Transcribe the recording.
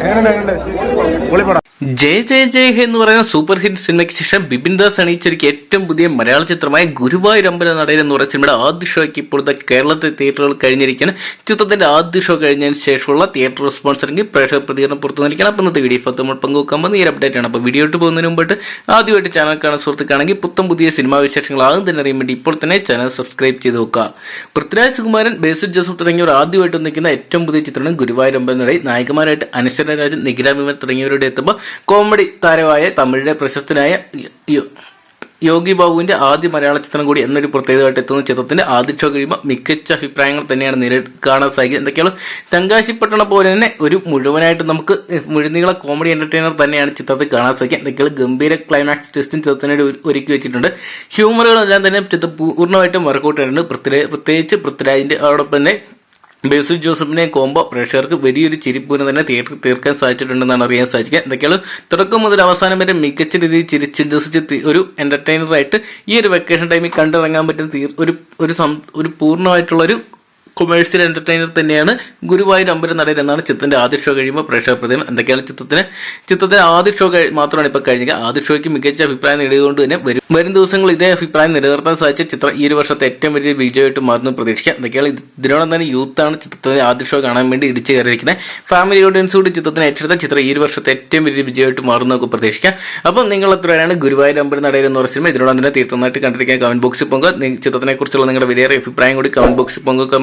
എങ്ങനെയുണ്ട് എങ്ങനെയുണ്ട്? പൊളിപ്പട ജയ ജയ ജയ എന്ന് പറയുന്ന സൂപ്പർ ഹിറ്റ് സിനിമയ്ക്ക് ശേഷം ബിപിൻ ദാസ് അണിയിച്ചൊരുക്കിയ ഏറ്റവും പുതിയ മലയാള ചിത്രമായ ഗുരുവായൂരമ്പല നടയിൽ എന്ന് പറയുന്ന സിനിമയുടെ ആദ്യ ഷോയ്ക്ക് ഇപ്പോഴത്തെ കേരളത്തെ തിയേറ്ററുകൾ കഴിഞ്ഞിരിക്കുകയാണ്. ചിത്രത്തിന്റെ ആദ്യ ഷോ കഴിഞ്ഞതിന് ശേഷമുള്ള തിയേറ്റർ റെസ്പോൺസ് അല്ലെങ്കിൽ പ്രേക്ഷക പ്രതികരണം പുറത്തു നിൽക്കണം അപ്പം ഇന്നത്തെ വീഡിയോ നമ്മൾ പങ്കുവെക്കാൻ പോകുന്ന ഈ അപ്ഡേറ്റ് ആണ്. അപ്പോൾ വീഡിയോ ഇട്ട് പോകുന്നതിന് മുമ്പിട്ട് ആദ്യമായിട്ട് ചാനൽ കാണാൻ സുഹൃത്തുക്കാണെങ്കിൽ പുത്തം പുതിയ സിനിമാ വിശേഷങ്ങൾ ആദ്യം തന്നെ അറിയാൻ വേണ്ടി ഇപ്പോൾ തന്നെ ചാനൽ സബ്സ്ക്രൈബ് ചെയ്ത് നോക്കുക പൃഥ്വിരാജ് കുമാരൻ ബേസിൽ ജോസഫ് തുടങ്ങിയവർ ആദ്യമായിട്ട് നിൽക്കുന്ന ഏറ്റവും പുതിയ ചിത്രമാണ് ഗുരുവായൂരമ്പലം നടയിൽ. നായകന്മാരായിട്ട് അനശ്വര രാജൻ നിഖില വിമൻ തുടങ്ങിയവരുടെ എത്തുമ്പോൾ കോമഡി താരമായ തമിഴിലെ പ്രശസ്തനായ യോഗി ബാബുവിന്റെ ആദ്യ മലയാള ചിത്രം കൂടി എന്നൊരു പ്രത്യേകമായിട്ട് എത്തുന്ന ചിത്രത്തിന്റെ ആദ്യ ഷോ കഴിയുമ്പോൾ മികച്ച അഭിപ്രായങ്ങൾ തന്നെയാണ് നേരി കാണാൻ സാധിക്കുന്നത് എന്തൊക്കെയാണ്? തങ്കാശിപ്പട്ടണ പോലെ തന്നെ ഒരു മുഴുവനായിട്ട് നമുക്ക് മുഴുനീള കോമഡി എന്റർടൈനർ തന്നെയാണ് ചിത്രത്തിൽ കാണാൻ സാധിക്കുക. എന്തൊക്കെയാണ്? ഗംഭീര ക്ലൈമാക്സ് ടെസ്റ്റും ചിത്രത്തിനായിട്ട് ഒരുക്കി വെച്ചിട്ടുണ്ട്. ഹ്യൂമറുകളെല്ലാം തന്നെ പൂർണമായിട്ടും വർക്കൗട്ട് ആയിട്ടുണ്ട്. പ്രത്യേകിച്ച് പൃഥ്വിരാജിന്റെ അതോടൊപ്പം തന്നെ ബേസിൽ ജോസഫിനെ കോമ്പോ പ്രേക്ഷകർക്ക് വലിയൊരു ചിരിപ്പൂരം തന്നെ തിയേറ്ററിൽ തീർക്കാൻ സാധിച്ചിട്ടുണ്ടെന്നാണ് അറിയാൻ സാധിക്കുക. എന്തൊക്കെയാണ്? തുടക്കം മുതൽ അവസാനം വരെ മികച്ച രീതിയിൽ ചിരിച്ചിരിച്ച് ഒരു എന്റർടൈനറായിട്ട് ഈ ഒരു വെക്കേഷൻ ടൈമിൽ കണ്ടിറങ്ങാൻ പറ്റുന്ന ഒരു ഒരു ഒരു പൂർണമായിട്ടുള്ള ഒരു കൊമേഴ്സ്യൽ എന്റർടൈനർ തന്നെയാണ് ഗുരുവായൂർ അമ്പലം നടയിൽ എന്നാണ് ചിത്രത്തിന്റെ ആദ്യ ഷോ കഴിയുമ്പോൾ പ്രേക്ഷക പ്രതിമ എന്തൊക്കെയാണ് ചിത്രത്തിന്? ചിത്രത്തിന്റെ ആദ്യ ഷോ മാത്രമാണ് ഇപ്പോൾ കഴിഞ്ഞത്. ആദ്യ ഷോയ്ക്ക് മികച്ച അഭിപ്രായം നേടിയതുകൊണ്ട് തന്നെ വരും. വരും ദിവസങ്ങൾ ഇതേ അഭിപ്രായം നിലനിർത്താൻ സാധിച്ച ചിത്രം ഈ ഒരു വർഷത്തെ ഏറ്റവും വലിയ വിജയമായിട്ട് മാറുന്നു പ്രതീക്ഷിക്കാം. എന്തൊക്കെയാണ് ഇത്? ഇതിനോടൊപ്പം തന്നെ യൂത്താണ് ചിത്രത്തിന്റെ ആദ്യ ഷോ കാണാൻ വേണ്ടി ഇടിച്ചു കയറിയിരിക്കുന്നത്. ഫാമിലി ഓഡിയൻസ് കൂടി ചിത്രത്തിന് ഏറ്റെടുത്ത ചിത്രം ഈ ഒരു വർഷത്തെ ഏറ്റവും വലിയ വിജയമായിട്ട് മാറുന്നു നമുക്ക് പ്രതീക്ഷിക്കാം. അപ്പം നിങ്ങൾ എത്രയാണ് ഗുരുവായൂർ അമ്പലം നടയിൽ എന്ന് പറഞ്ഞ സിനിമ ഇതിനോടൊപ്പം തന്നെ തീർത്ഥമായിട്ട് കണ്ടിരിക്കാൻ കമന്റ് ബോക്സിൽ പോകുക ചിത്രത്തിനെ കുറിച്ചുള്ള നിങ്ങളുടെ വലിയ അഭിപ്രായം കൂടി കമന്റ് ബോക്സിൽ പങ്കുവെക്കാൻ